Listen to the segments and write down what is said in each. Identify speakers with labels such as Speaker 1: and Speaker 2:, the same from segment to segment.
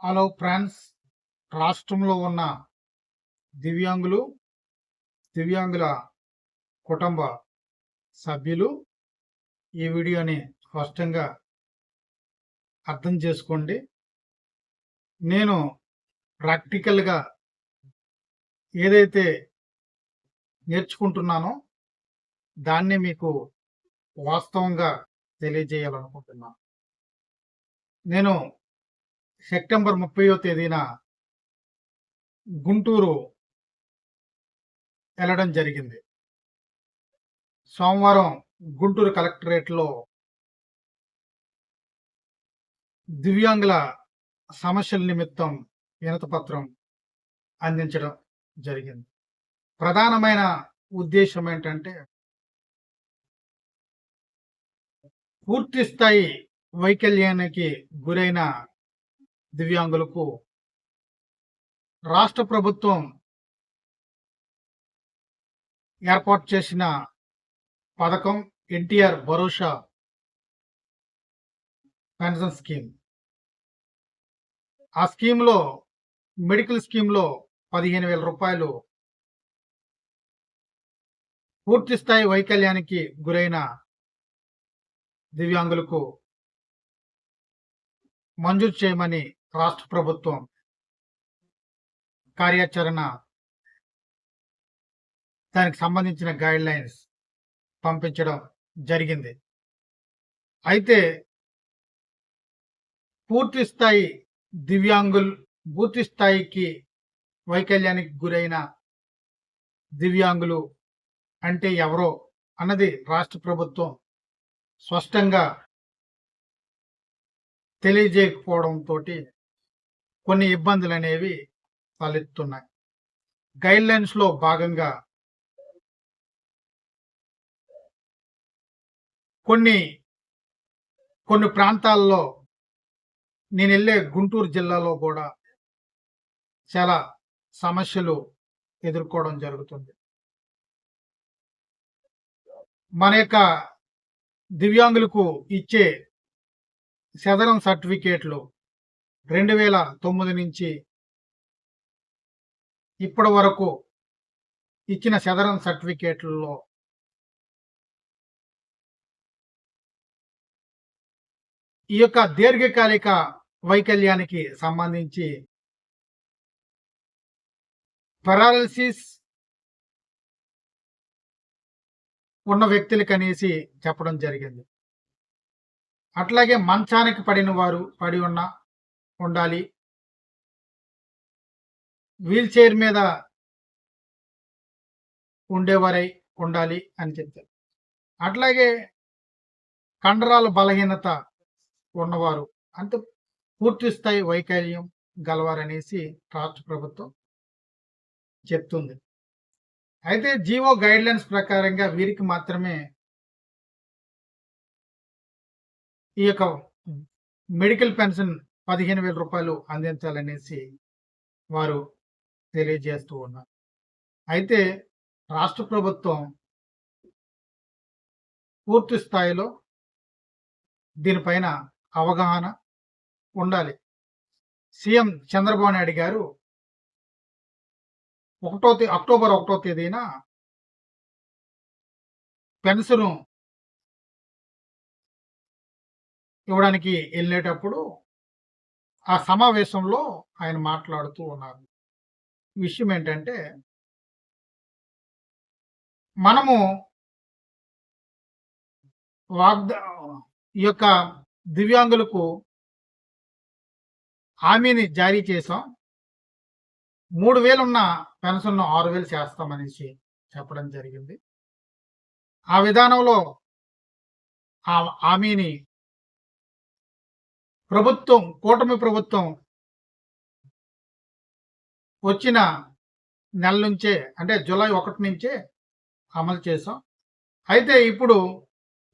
Speaker 1: Hello friends రాష్ట్రంలో ఉన్న దివ్యాంగులు దివ్యాంగుల కుటుంబ సభ్యులు ఈ వీడియోని స్పష్టంగా అర్థం చేసుకోండి. నేను ప్రాక్టికల్గా ఏదైతే నేర్చుకుంటున్నానో దాన్ని మీకు వాస్తవంగా తెలియజేయాలనుకుంటున్నాను నేను సెప్టెంబర్ ముప్పయో తేదీన గుంటూరు వెళ్ళడం జరిగింది. సోమవారం గుంటూరు కలెక్టరేట్లో దివ్యాంగుల సమస్యల నిమిత్తం వినతపత్రం అందించడం జరిగింది. ప్రధానమైన ఉద్దేశం ఏంటంటే పూర్తి స్థాయి వైకల్యానికి గురైన దివ్యాంగులకు రాష్ట్ర ప్రభుత్వం ఏర్పాటు చేసిన పథకం ఎన్టీఆర్ భరోసా పెన్షన్ స్కీమ్. ఆ స్కీమ్లో మెడికల్ స్కీమ్లో పదిహేను వేల రూపాయలు పూర్తి స్థాయి వైకల్యానికి గురైన దివ్యాంగులకు మంజూరు చేయమని రాష్ట్ర ప్రభుత్వం కార్యాచరణ దానికి సంబంధించిన గైడ్ లైన్స్ పంపించడం జరిగింది. అయితే పూర్తి స్థాయి దివ్యాంగులు పూర్తి స్థాయికి వైకల్యానికి గురైన దివ్యాంగులు అంటే ఎవరో అన్నది రాష్ట్ర ప్రభుత్వం స్పష్టంగా తెలియజేయకపోవడంతో కొన్ని ఇబ్బందులు అనేవి తలెత్తున్నాయి. గైడ్ లైన్స్లో భాగంగా కొన్ని కొన్ని ప్రాంతాల్లో నేను వెళ్ళే గుంటూరు జిల్లాలో కూడా చాలా సమస్యలు ఎదుర్కోవడం జరుగుతుంది. మన యొక్క దివ్యాంగులకు ఇచ్చే సదరం సర్టిఫికేట్లు రెండు వేల తొమ్మిది నుంచి ఇప్పటి వరకు ఇచ్చిన సదరన్ సర్టిఫికేట్లలో ఈ యొక్క దీర్ఘకాలిక వైకల్యానికి సంబంధించి పెరాలసిస్ ఉన్న వ్యక్తులకి అనేసి చెప్పడం జరిగింది. అట్లాగే మంచానికి పడిన వారు పడి ఉన్న ఉండాలి. వీల్ చైర్ మీద ఉండేవారై ఉండాలి అని చెప్తారు. అట్లాగే కండరాల బలహీనత ఉన్నవారు అంటే పూర్తి స్థాయి వైకల్యం గలవారనేసి రాష్ట్ర ప్రభుత్వం చెప్తుంది. అయితే జీవో గైడ్ లైన్స్ ప్రకారంగా వీరికి మాత్రమే ఈ యొక్క మెడికల్ పెన్షన్ పదిహేను వేల రూపాయలు అందించాలనేసి వారు తెలియజేస్తూ ఉన్నారు. అయితే రాష్ట్ర ప్రభుత్వం పూర్తి స్థాయిలో దీనిపైన అవగాహన ఉండాలి. సీఎం చంద్రబాబు నాయుడు గారు ఒకటో తే అక్టోబర్ ఒకటో తేదీన పెన్షన్ ఇవ్వడానికి వెళ్ళేటప్పుడు ఆ సమావేశంలో ఆయన మాట్లాడుతూ ఉన్నారు. విషయం ఏంటంటే మనము వాగ్దా ఈ యొక్క దివ్యాంగులకు హామీని జారీ చేసాం. మూడు వేలు ఉన్న ఆరు వేలు చేస్తామనేసి చెప్పడం జరిగింది. ఆ విధానంలో ఆ హామీని ప్రభుత్వం కూటమి ప్రభుత్వం వచ్చిన నెల నుంచే అంటే జూలై ఒకటి నుంచే అమలు చేసాం అయితే ఇప్పుడు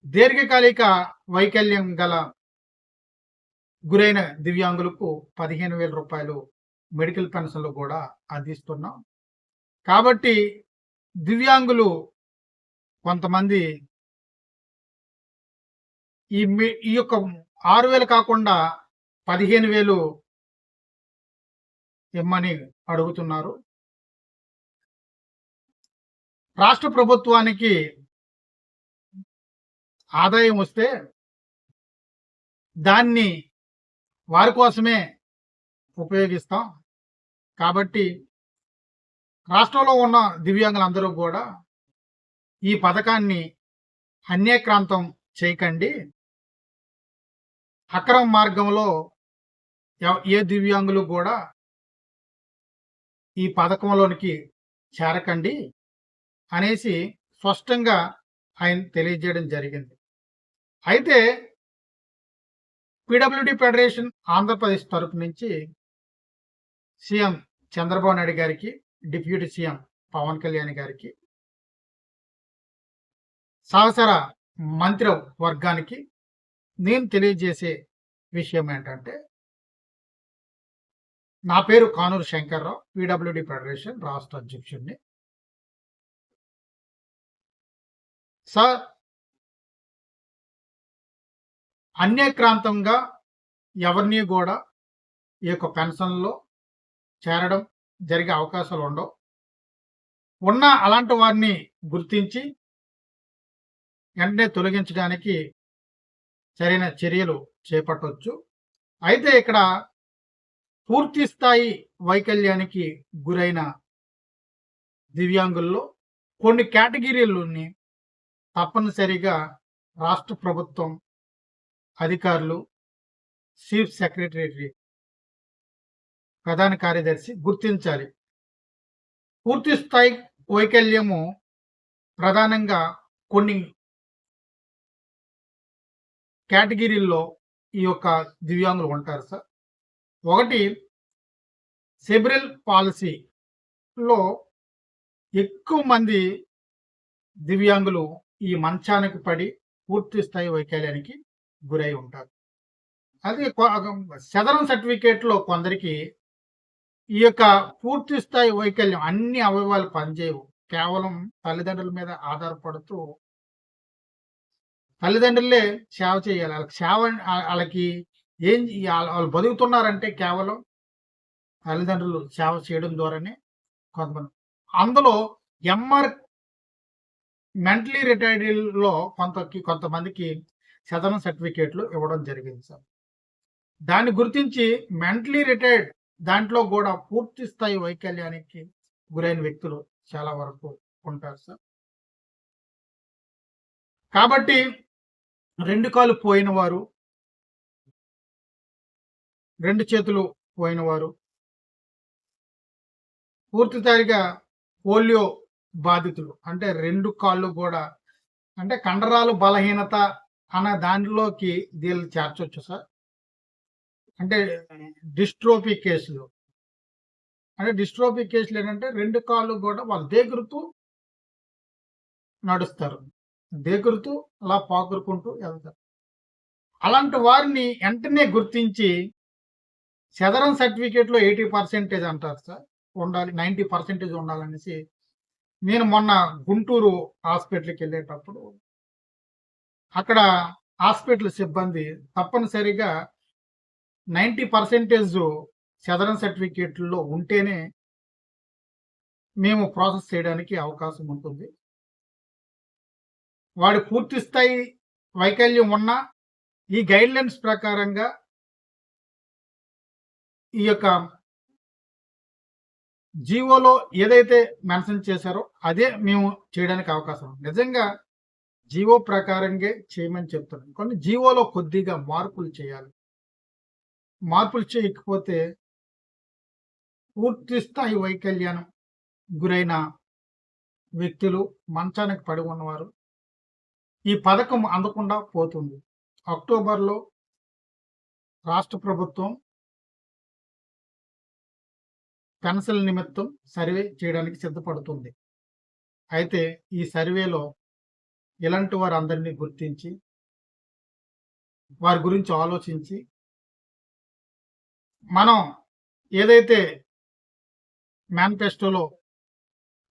Speaker 1: దీర్ఘకాలిక వైకల్యం గల గురైన దివ్యాంగులకు పదిహేను వేల రూపాయలు మెడికల్ పెన్షన్లు కూడా అందిస్తున్నాం. కాబట్టి దివ్యాంగులు కొంతమంది ఈ ఈ యొక్క ఆరు వేలు కాకుండా పదిహేను వేలు ఇమ్మని అడుగుతున్నారు. రాష్ట్ర ప్రభుత్వానికి ఆదాయం వస్తే దాన్ని వారి కోసమే ఉపయోగిస్తాం. కాబట్టి రాష్ట్రంలో ఉన్న దివ్యాంగులందరూ కూడా ఈ పథకాన్ని అన్యక్రాంతం చేయకండి. అక్రమ మార్గంలో ఎవ- ఏ దివ్యాంగులు కూడా ఈ పథకంలోనికి చేరకండి అనేసి స్పష్టంగా ఆయన తెలియజేయడం జరిగింది. అయితే పిడబ్ల్యూడి ఫెడరేషన్ ఆంధ్రప్రదేశ్ తరపు నుంచి సీఎం చంద్రబాబు నాయుడు గారికి డిప్యూటీ సీఎం పవన్ కళ్యాణ్ గారికి సహసర మంత్రి వర్గానికి నేను తెలియజేసే విషయం ఏంటంటే నా పేరు కానూరు శంకర్రావు పీడబ్ల్యూడి ఫెడరేషన్ రాష్ట్ర అధ్యక్షుడిని. సార్ అన్యక్రాంతంగా ఎవరిని కూడా ఈ యొక్క పెన్షన్లో చేరడం జరిగే అవకాశాలు ఉండవు. ఉన్న అలాంటి వారిని గుర్తించి వెంటనే తొలగించడానికి సరైన చర్యలు చేపట్టవచ్చు అయితే ఇక్కడ పూర్తి స్థాయి వైకల్యానికి గురైన దివ్యాంగుల్లో కొన్ని కేటగిరీలని తప్పనిసరిగా రాష్ట్ర ప్రభుత్వం అధికారులు చీఫ్ సెక్రటరీ ప్రధాన కార్యదర్శి గుర్తించాలి. పూర్తి స్థాయి వైకల్యము ప్రధానంగా కొన్ని కేటగిరీల్లో ఈ యొక్క దివ్యాంగులు ఉంటారు సార్. ఒకటి సెబ్రల్ పాలసీలో ఎక్కువ మంది దివ్యాంగులు ఈ మంచానికి పడి పూర్తి స్థాయి వైకల్యానికి గురై ఉంటారు. అది సదరన్ సర్టిఫికేట్లో కొందరికి ఈ యొక్క పూర్తి స్థాయి వైకల్యం అన్ని అవయవాలు పనిచేయవు. కేవలం తల్లిదండ్రుల మీద ఆధారపడుతూ తల్లిదండ్రులే సేవ చేయాలి. వాళ్ళకి సేవ వాళ్ళకి ఏం వాళ్ళ- వాళ్ళు బతుకుతున్నారంటే కేవలం తల్లిదండ్రులు సేవ చేయడం ద్వారానే కొంతమంది. అందులో ఎంఆర్ మెంటలీ రిటైర్డ్లో కొంత కొంతమందికి సదనం సర్టిఫికేట్లు ఇవ్వడం జరిగింది సార్. దాన్ని గుర్తించి మెంటలీ రిటైర్డ్ దాంట్లో కూడా పూర్తి స్థాయి వైకల్యానికి గురైన వ్యక్తులు చాలా వరకు ఉంటారు సార్. కాబట్టి రెండు కాలు పోయినవారు. రెండు చేతులు పోయినవారు. పూర్తి పోలియో బాధితులు. అంటే రెండు కాళ్ళు కూడా. అంటే కండరాలు బలహీనత అన్న దానిలోకి దీన్ని చేర్చొచ్చు సార్. అంటే డిస్ట్రోఫీ కేసులు. అంటే డిస్ట్రోఫీ కేసులు ఏంటంటే రెండు కాళ్ళు కూడా వాళ్ళు దేగురుతూ నడుస్తారు. దేగురుతూ అలా పాకురుకుంటూ వెళ్తారు. అలాంటి వారిని వెంటనే గుర్తించి సెదరన్ సర్టిఫికేట్లో ఎయిటీ పర్సెంటేజ్ అంటారు సార్. ఉండాలి నైంటీ పర్సెంటేజ్ ఉండాలనేసి నేను మొన్న గుంటూరు హాస్పిటల్కి వెళ్ళేటప్పుడు అక్కడ హాస్పిటల్ సిబ్బంది తప్పనిసరిగా నైంటీ పర్సెంటేజ్ సదరన్ సర్టిఫికేట్లో ఉంటేనే మేము ప్రాసెస్ చేయడానికి అవకాశం ఉంటుంది. వాడి పూర్తి స్థాయి వైకల్యం ఉన్న ఈ గైడ్లైన్స్ ప్రకారంగా ఈ యొక్క జీవోలో ఏదైతే మెన్షన్ చేశారో అదే మేము చేయడానికి అవకాశం నిజంగా జీవో ప్రకారంగా చేయమని చెప్తున్నాం కొన్ని జీవోలో కొద్దిగా మార్పులు చేయాలి. మార్పులు చేయకపోతే పూర్తి స్థాయి వైకల్యానం గురైన వ్యక్తులు మంచానికి పడి ఉన్నవారు ఈ పథకం అందకుండా పోతుంది. అక్టోబర్లో రాష్ట్ర ప్రభుత్వం పెన్సిల్ నిమిత్తం సర్వే చేయడానికి సిద్ధపడుతుంది. అయితే ఈ సర్వేలో ఇలాంటి వారు అందరినీ గుర్తించి వారి గురించి ఆలోచించి మనం ఏదైతే మేనిఫెస్టోలో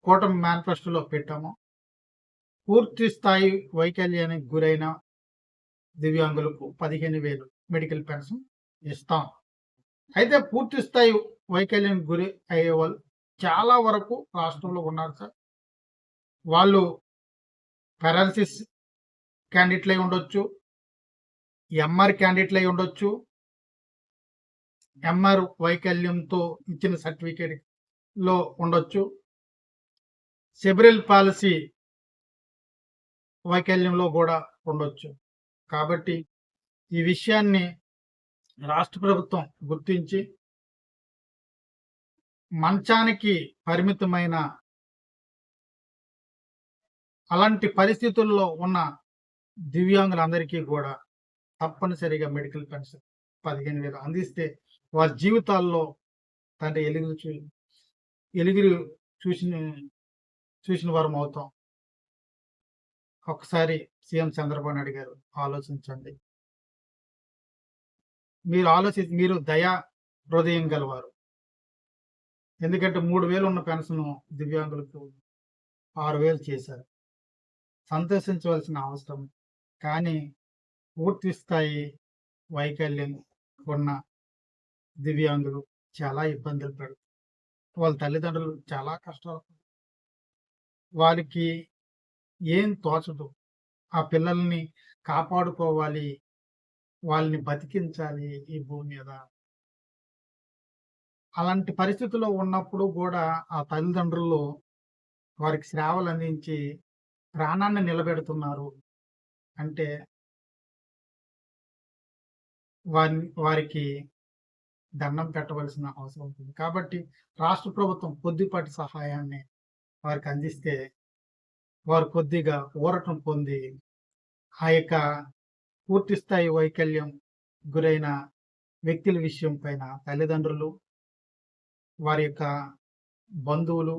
Speaker 1: కూటమి మేనిఫెస్టోలో పెట్టామో పూర్తి స్థాయి వైకల్యానికి గురైన దివ్యాంగులకు పదిహేను వేలు మెడికల్ పెన్షన్ ఇస్తాం. అయితే పూర్తి స్థాయి వైకల్యం గురి అయ్యే వాళ్ళు చాలా వరకు రాష్ట్రంలో ఉన్నారు సార్. వాళ్ళు పెరాలసిస్ క్యాండిడేట్లు అయి ఉండొచ్చు ఎంఆర్ క్యాండిడేట్లు అయి ఉండొచ్చు ఎంఆర్ వైకల్యంతో ఇచ్చిన సర్టిఫికేట్లో ఉండొచ్చు. సెబ్రల్ పాలసీ వైకల్యంలో కూడా ఉండొచ్చు. కాబట్టి ఈ విషయాన్ని రాష్ట్ర ప్రభుత్వం గుర్తించి మంచానికి పరిమితమైన అలాంటి పరిస్థితుల్లో ఉన్న దివ్యాంగులందరికీ కూడా తప్పనిసరిగా మెడికల్ పెన్షన్ పదిహేను వేలు అందిస్తే వారి జీవితాల్లో తండ్రి ఎలుగురు చూ ఎలుగురు చూసిన చూసిన వారం అవుతాం ఒకసారి సీఎం చంద్రబాబు నాయుడు గారు ఆలోచించండి. మీరు ఆలోచి మీరు దయా హృదయం గలవారు. ఎందుకంటే మూడు వేలు ఉన్న పెన్షన్ దివ్యాంగులకు ఆరు వేలు చేశారు. సంతోషించవలసిన అవసరం కానీ పూర్తి స్థాయి వైకల్యం ఉన్న దివ్యాంగులు చాలా ఇబ్బందులు పడుతుంది వాళ్ళ తల్లిదండ్రులు చాలా కష్టాలు వారికి ఏం తోచదు. ఆ పిల్లల్ని కాపాడుకోవాలి. వాళ్ళని బతికించాలి ఈ భూమి మీద. అలాంటి పరిస్థితుల్లో ఉన్నప్పుడు కూడా ఆ తల్లిదండ్రులు వారికి సేవలు అందించి ప్రాణాన్ని నిలబెడుతున్నారు. అంటే వారి వారికి దండం పెట్టవలసిన అవసరం ఉంటుంది. కాబట్టి రాష్ట్ర ప్రభుత్వం కొద్దిపాటి సహాయాన్ని వారికి అందిస్తే వారు కొద్దిగా ఊరటం పొంది ఆ యొక్క పూర్తిస్థాయి వైకల్యం గురైన వ్యక్తుల విషయం పైన తల్లిదండ్రులు వారి యొక్క బంధువులు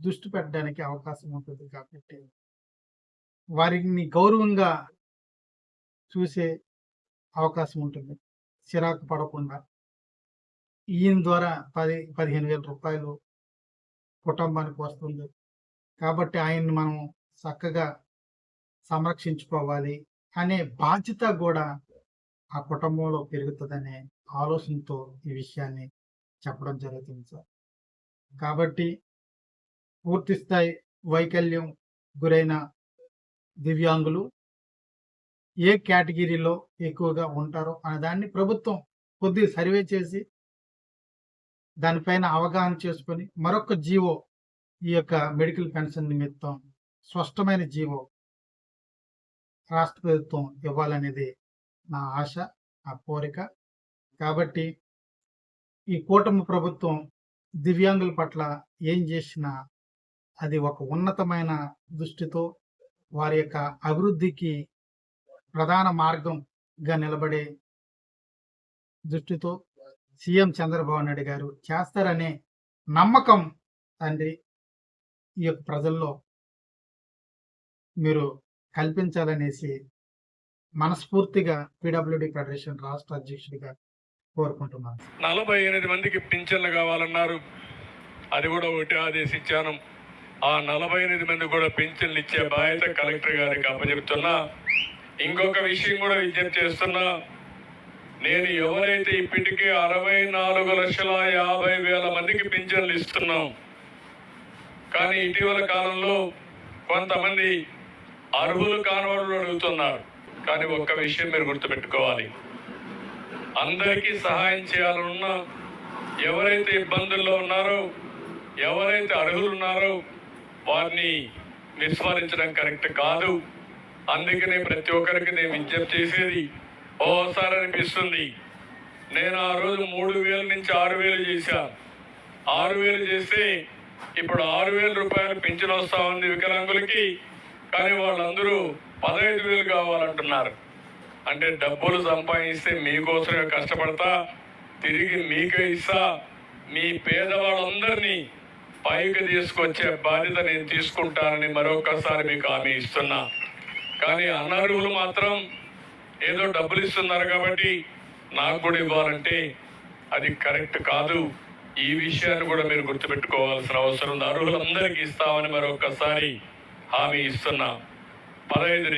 Speaker 1: దృష్టి పెట్టడానికి అవకాశం ఉంటుంది కాబట్టి వారిని గౌరవంగా చూసే అవకాశం ఉంటుంది. చిరాకు పడకుండా ఈయన ద్వారా పది పదిహేను వేల రూపాయలు కుటుంబానికి వస్తుంది. కాబట్టి ఆయన్ని మనం చక్కగా సంరక్షించుకోవాలి అనే బాధ్యత కూడా ఆ కుటుంబంలో పెరుగుతుందనే ఆలోచనతో ఈ విషయాన్ని చెప్పడం జరుగుతుంది సార్. కాబట్టి పూర్తి స్థాయి వైకల్యం గురైన దివ్యాంగులు ఏ కేటగిరీలో ఎక్కువగా ఉంటారో అనే దాన్ని ప్రభుత్వం కొద్దిగా సర్వే చేసి దానిపైన అవగాహన చేసుకొని మరొక జీవో ఈ యొక్క మెడికల్ పెన్షన్ నిమిత్తం స్పష్టమైన జీవో రాష్ట్ర ప్రభుత్వం ఇవ్వాలనేది నా ఆశ నా కోరిక. కాబట్టి ఈ కూటమి ప్రభుత్వం దివ్యాంగుల పట్ల ఏం చేసినా అది ఒక ఉన్నతమైన దృష్టితో వారి యొక్క అభివృద్ధికి ప్రధాన మార్గంగా నిలబడే దృష్టితో సీఎం చంద్రబాబు నాయుడు గారు చేస్తారనే నమ్మకం తండ్రి ఈ యొక్క ప్రజల్లో మీరు కల్పించాలనేసి మనస్ఫూర్తిగా పిడబ్ల్యూడి ఫెడరేషన్ రాష్ట్ర అధ్యక్షుడిగా కోరుకుంటున్నాను.
Speaker 2: నలభై ఎనిమిది మందికి పింఛన్లు కావాలన్నారు. అది కూడా ఒకటి ఆదేశించాను. ఆ నలభై ఎనిమిది మంది కూడా పింఛన్లు ఇచ్చే బాధ్యత కలెక్టర్ గారికి అప్పచెప్తున్నా. ఇంకొక విషయం కూడా విజ్ఞప్తి చేస్తున్నా. నేను ఎవరైతే ఇప్పటికీ అరవై నాలుగు లక్షల యాభై వేల మందికి పింఛన్లు ఇస్తున్నాం. కానీ ఇటీవల కాలంలో కొంతమంది అర్హులు కానివాళ్ళు అడుగుతున్నారు. కానీ ఒక్క విషయం మీరు గుర్తుపెట్టుకోవాలి. అందరికీ సహాయం చేయాలన్నా ఎవరైతే ఇబ్బందుల్లో ఉన్నారో ఎవరైతే అర్హులు ఉన్నారో వారిని విస్మరించడం కరెక్ట్ కాదు. అందుకనే ప్రతి ఒక్కరికి నేను విజ్ఞప్తి చేసేది ఓసారి అనిపిస్తుంది. నేను ఆ రోజు మూడు వేల నుంచి ఆరు వేలు చేశాను ఆరు వేలు చేస్తే ఇప్పుడు ఆరు వేల రూపాయలు పింఛను వస్తా ఉంది వికలాంగులకి. కానీ వాళ్ళందరూ పదహైదు వేలు కావాలంటున్నారు. అంటే డబ్బులు సంపాదిస్తే మీకోసమే కష్టపడతా తిరిగి మీకే ఇస్తా. మీ పేదవాళ్ళందరినీ పైకి తీసుకొచ్చే బాధ్యత నేను తీసుకుంటానని మరొకసారి మీకు హామీ ఇస్తున్నా. కానీ అనర్హులు మాత్రం ఏదో డబ్బులు ఇస్తున్నారు కాబట్టి నాకు కూడా ఇవ్వాలంటే అది కరెక్ట్ కాదు. ఈ విషయాన్ని కూడా మీరు గుర్తుపెట్టుకోవాల్సిన అవసరం ఉంది. అర్హులందరికీ ఇస్తామని మరొకసారి హామీ ఇస్తున్నా. పదహైదు